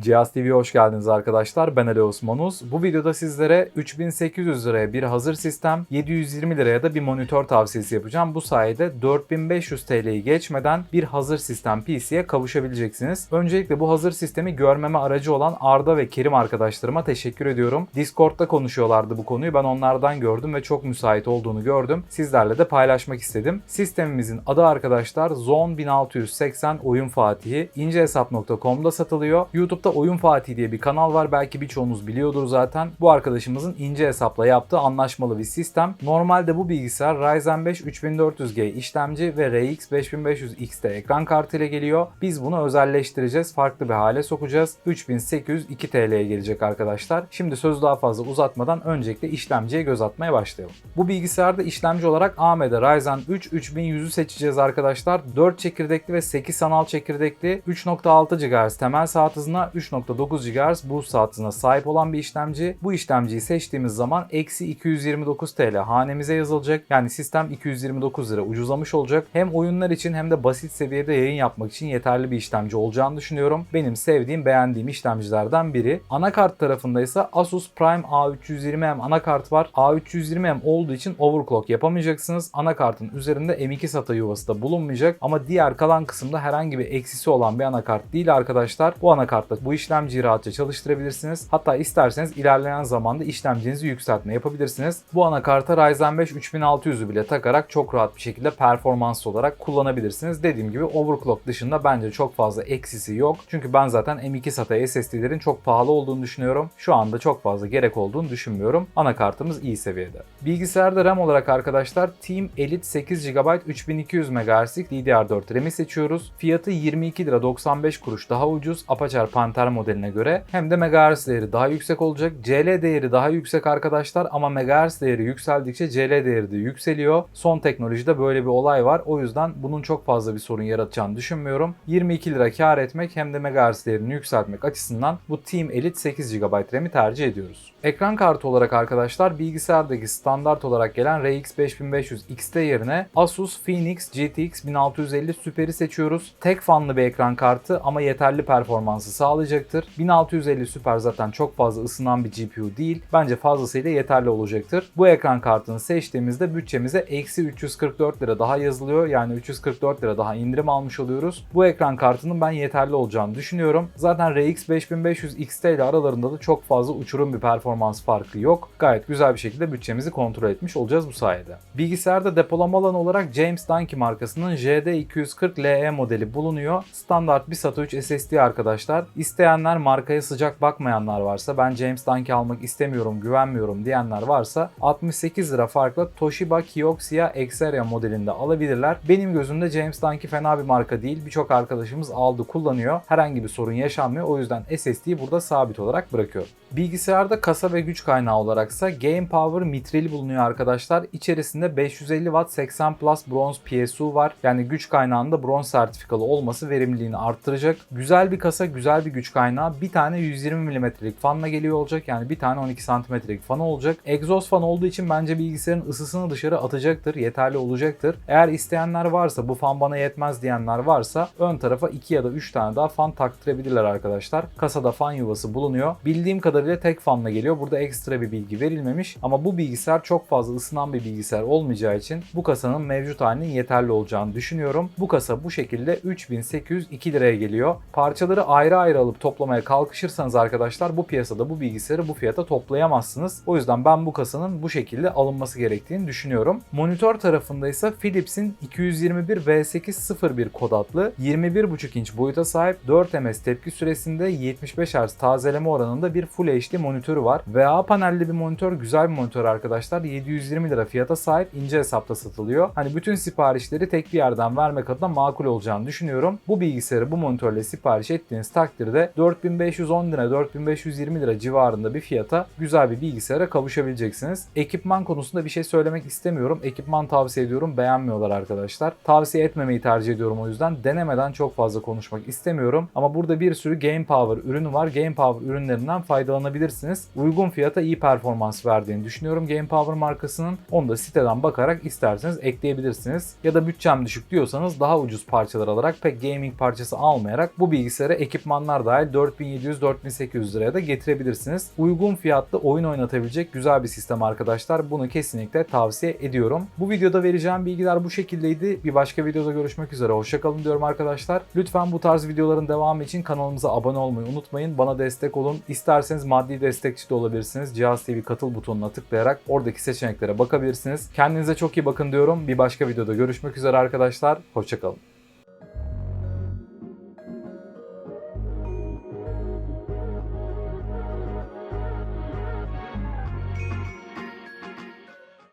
Cihaz TV'ye hoş geldiniz arkadaşlar. Ben Ali Osmanuz. Bu videoda sizlere 3800 liraya bir hazır sistem, 720 liraya da bir monitör tavsiyesi yapacağım. Bu sayede 4500 TL'yi geçmeden bir hazır sistem PC'ye kavuşabileceksiniz. Öncelikle bu hazır sistemi görmeme aracı olan Arda ve Kerim arkadaşlarıma teşekkür ediyorum. Discord'da konuşuyorlardı bu konuyu. Ben onlardan gördüm ve çok müsait olduğunu gördüm. Sizlerle de paylaşmak istedim. Sistemimizin adı arkadaşlar Zone 1680 Oyun Fatihi. İncehesap.com'da satılıyor. YouTube'da Oyun Fatih diye bir kanal var. Belki birçoğunuz biliyordur zaten. Bu arkadaşımızın ince hesapla yaptığı anlaşmalı bir sistem. Normalde bu bilgisayar Ryzen 5 3400G işlemci ve RX 5500 XT ekran kartı ile geliyor. Biz bunu özelleştireceğiz. Farklı bir hale sokacağız. 3802 TL'ye gelecek arkadaşlar. Şimdi sözü daha fazla uzatmadan öncelikle işlemciye göz atmaya başlayalım. Bu bilgisayarda işlemci olarak AMD Ryzen 3 3100'ü seçeceğiz arkadaşlar. 4 çekirdekli ve 8 sanal çekirdekli 3.6 GHz temel saat hızına 3.9 GHz boost saat hızına sahip olan bir işlemci. Bu işlemciyi seçtiğimiz zaman eksi 229 TL hanemize yazılacak. Yani sistem 229 lira ucuzlamış olacak. Hem oyunlar için hem de basit seviyede yayın yapmak için yeterli bir işlemci olacağını düşünüyorum. Benim sevdiğim, beğendiğim işlemcilerden biri. Anakart tarafında ise Asus Prime A320M anakart var. A320M olduğu için overclock yapamayacaksınız. Anakartın üzerinde M2 SATA yuvası da bulunmayacak ama diğer kalan kısımda herhangi bir eksisi olan bir anakart değil arkadaşlar. Bu anakartla bu işlemciyi rahatça çalıştırabilirsiniz. Hatta isterseniz ilerleyen zamanda işlemcinizi yükseltme yapabilirsiniz. Bu anakarta Ryzen 5 3600'ü bile takarak çok rahat bir şekilde performans olarak kullanabilirsiniz. Dediğim gibi overclock dışında bence çok fazla eksisi yok. Çünkü ben zaten M2 SATA SSD'lerin çok pahalı olduğunu düşünüyorum. Şu anda çok fazla gerek olduğunu düşünmüyorum. Anakartımız iyi seviyede. Bilgisayarda RAM olarak arkadaşlar Team Elite 8 GB 3200 MHz'lik DDR4 RAM'i seçiyoruz. Fiyatı 22 lira 95 kuruş daha ucuz Apache Panther modeline göre. Hem de MHz değeri daha yüksek olacak. CL değeri daha yüksek arkadaşlar ama MHz değeri yükseldikçe CL değeri de yükseliyor. Son teknolojide böyle bir olay var. O yüzden bunun çok fazla bir sorun yaratacağını düşünmüyorum. 22 lira kar etmek hem de MHz değerini yükseltmek açısından bu Team Elite 8 GB RAM'i tercih ediyoruz. Ekran kartı olarak arkadaşlar bilgisayardaki standart olarak gelen RX 5500 XT yerine Asus Phoenix GTX 1650 Super'i seçiyoruz. Tek fanlı bir ekran kartı ama yeterli performansı sağlayacaktır. 1650 Super zaten çok fazla ısınan bir GPU değil. Bence fazlasıyla yeterli olacaktır. Bu ekran kartını seçtiğimizde bütçemize eksi 344 lira daha yazılıyor. Yani 344 lira daha indirim almış oluyoruz. Bu ekran kartının ben yeterli olacağını düşünüyorum. Zaten RX 5500 XT ile aralarında da çok fazla uçurum bir performans farkı yok. Gayet güzel bir şekilde bütçemizi kontrol etmiş olacağız bu sayede. Bilgisayarda depolama alanı olarak James Dunkey markasının JD240LE modeli bulunuyor. Standart bir SATA 3 SSD arkadaşlar. İsteyenler markaya sıcak bakmayanlar varsa ben James Dunkey almak istemiyorum, güvenmiyorum diyenler varsa 68 lira farkla Toshiba Kioxia Xperia modelinde alabilirler. Benim gözümde James Dunkey fena bir marka değil. Birçok arkadaşımız aldı, kullanıyor. Herhangi bir sorun yaşanmıyor. O yüzden SSD'yi burada sabit olarak bırakıyorum. Bilgisayarda kasa ve güç kaynağı olaraksa Game Power mitrili bulunuyor arkadaşlar. İçerisinde 550 Watt 80 Plus bronz PSU var. Yani güç kaynağında bronz sertifikalı olması verimliliğini arttıracak. Güzel bir kasa, güzel bir güç kaynağı. Bir tane 120 mm'lik fanla geliyor olacak. Yani bir tane 12 cm'lik fan olacak. Egzoz fan olduğu için bence bilgisayarın ısısını dışarı atacaktır. Yeterli olacaktır. Eğer isteyenler varsa bu fan bana yetmez diyenler varsa ön tarafa 2 ya da 3 tane daha fan taktırabilirler arkadaşlar. Kasada fan yuvası bulunuyor. Bildiğim kadarıyla tek fanla geliyor. Burada ekstra bir bilgi verilmemiş. Ama bu bilgisayar çok fazla ısınan bir bilgisayar olmayacağı için bu kasanın mevcut halinin yeterli olacağını düşünüyorum. Bu kasa bu şekilde 3802 liraya geliyor. Parçaları ayrı ayrı alıp toplamaya kalkışırsanız arkadaşlar bu piyasada bu bilgisayarı bu fiyata toplayamazsınız. O yüzden ben bu kasanın bu şekilde alınması gerektiğini düşünüyorum. Monitör tarafında ise Philips'in 221 V801 kod adlı 21.5 inç boyuta sahip 4 ms tepki süresinde 75 Hz tazeleme oranında bir Full HD monitörü var. VA panelli bir monitör güzel bir monitör arkadaşlar. 720 lira fiyata sahip ince hesapta satılıyor. Hani bütün siparişleri tek bir yerden vermek adına makul olacağını düşünüyorum. Bu bilgisayarı bu monitörle sipariş ettiğiniz takdirde 4510 lira 4520 lira civarında bir fiyata güzel bir bilgisayara kavuşabileceksiniz. Ekipman konusunda bir şey söylemek istemiyorum. Ekipman tavsiye ediyorum. Beğenmiyorlar arkadaşlar. Tavsiye etmemeyi tercih ediyorum o yüzden. Denemeden çok fazla konuşmak istemiyorum. Ama burada bir sürü Game Power ürünü var. Game Power ürünlerinden faydalanabilirsiniz. Uygun fiyata iyi performans verdiğini düşünüyorum Game Power markasının. Onu da siteden bakarak isterseniz ekleyebilirsiniz. Ya da bütçem düşük diyorsanız daha ucuz parçalar alarak pek gaming parçası almayarak bu bilgisayara ekipmanlar bilgisayar dahil 4700-4800 liraya da getirebilirsiniz. Uygun fiyatlı oyun oynatabilecek güzel bir sistem arkadaşlar. Bunu kesinlikle tavsiye ediyorum. Bu videoda vereceğim bilgiler bu şekildeydi. Bir başka videoda görüşmek üzere. Hoşçakalın diyorum arkadaşlar. Lütfen bu tarz videoların devamı için kanalımıza abone olmayı unutmayın. Bana destek olun. İsterseniz maddi destekçi de olabilirsiniz. Cihaz TV katıl butonuna tıklayarak oradaki seçeneklere bakabilirsiniz. Kendinize çok iyi bakın diyorum. Bir başka videoda görüşmek üzere arkadaşlar. Hoşçakalın.